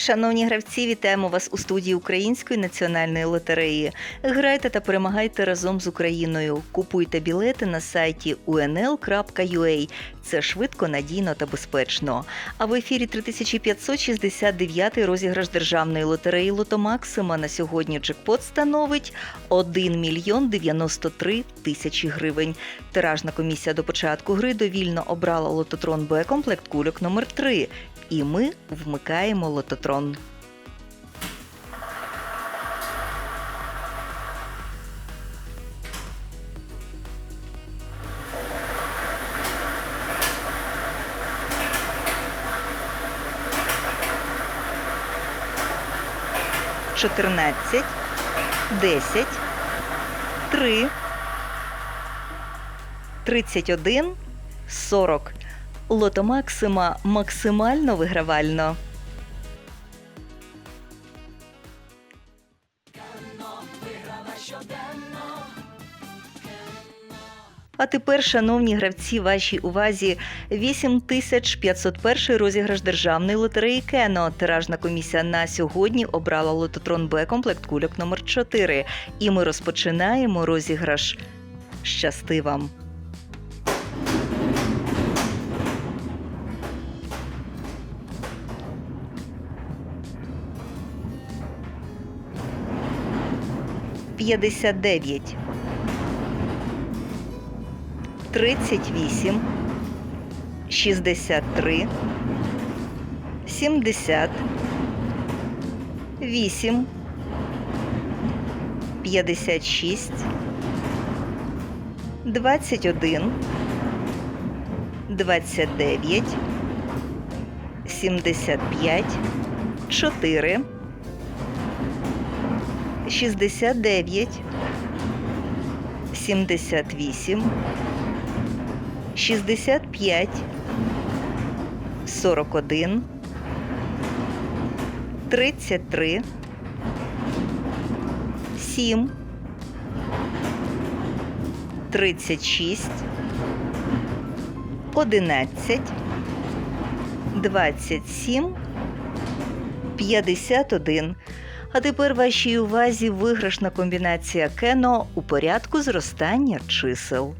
Шановні гравці, вітаємо вас у студії Української національної лотереї. Грайте та перемагайте разом з Україною. Купуйте білети на сайті unl.ua. Це швидко, надійно та безпечно. А в ефірі 3569 розіграш державної лотереї Лото Максима на сьогодні джекпот становить 1 мільйон 93 тисячі гривень. Тиражна комісія до початку гри довільно обрала лототрон Б комплект кульок номер 3 і ми вмикаємо лототрон. Чотирнадцять, десять, три, тридцять один, сорок. Лото Максима максимально вигравально. А тепер, шановні гравці, вашій увазі 8501 розіграш державної лотереї Кено. Тиражна комісія на сьогодні обрала лототрон Б комплект кульок номер 4 І ми розпочинаємо розіграш. Щасти вам! П'ятдесят дев'ять. Тридцять вісім. Шістдесят три. Сімдесят. Вісім. П'ятдесят шість. Двадцять один. Двадцять дев'ять. Сімдесят п'ять. Чотири. 69, 78, 65, 41, 33, 7, 36, 11, 27, 51. А тепер вашій увазі виграшна комбінація кено у порядку зростання чисел.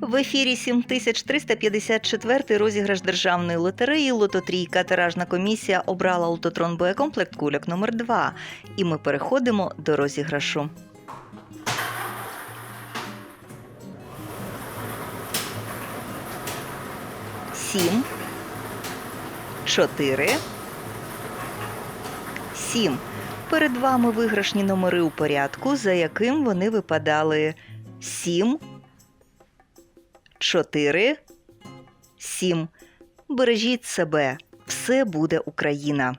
В ефірі 7354 розіграш державної лотереї Лототрійка. Тиражна комісія обрала лототрон Б комплект кульок номер 2 І ми переходимо до розіграшу. Сім. Чотири. Сім. Перед вами виграшні номери у порядку, за яким вони випадали. Сім. 4, 7. Бережіть себе. Все буде Україна.